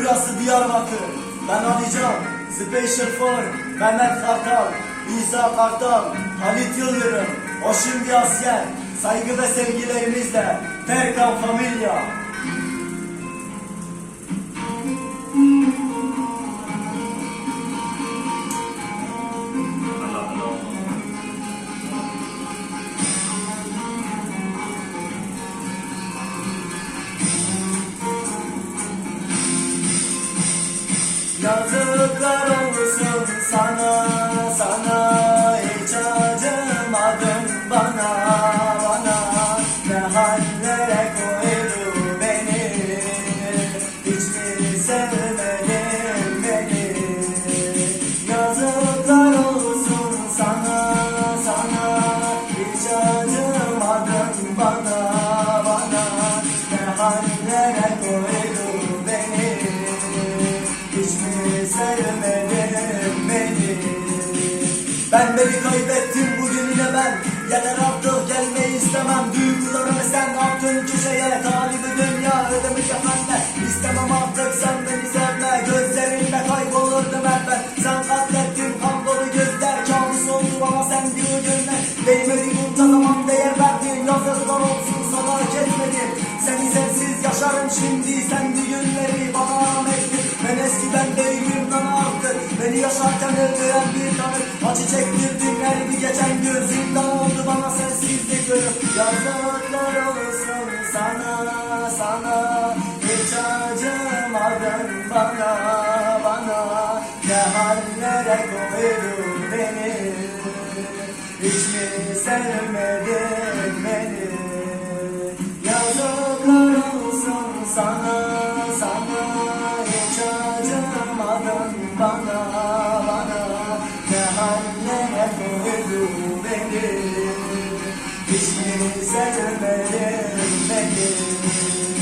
Burası Diyarbakır. Ben alacağım. Special for Mehmet Kartal, İsa Kartal, Halit Yıldırım, o şimdi asker. Saygı ve sevgilerimizle Terkan Familya. Yazıklar olsun sana, sana Hiç acımadın bana, bana. Ne hallere koydu beni Hiç mi sevmedin beni? Yazıklar olsun sana, sana Hiç acımadın bana, bana. Ne hallere koydu hiç mi sevmedin beni Ben beni kaybettim bugün yine Yeter artık gelmeyi istemem. Duygularımı sen attın köşeye Talibi dünya ödemiş efendim. İstemem artık sen beni sevme. Gözlerinde kaybolurdum hep ben Sen katlettin kan gözler. Kabus bana sen bir günler Değmedi bunca zaman değer verdin. Yazıklar olsun sana hak etmedim Seni yaşarım şimdi. Sen bir günleri bana eskiden değilim lan artık Beni yaşarken öldüren bir tanık Acı çektirdin her bir geçen gün. Zindan oldu bana sensizlik ölüm Yazıklar olsun sana sana. Hiç acımadın bana bana. Ne hallere koydun beni? Hiç mi sevmedin beni? Yazıklar olsun sana acımadın bana bana. Ne hallere koydun beni. Hiç mi sevmedin beni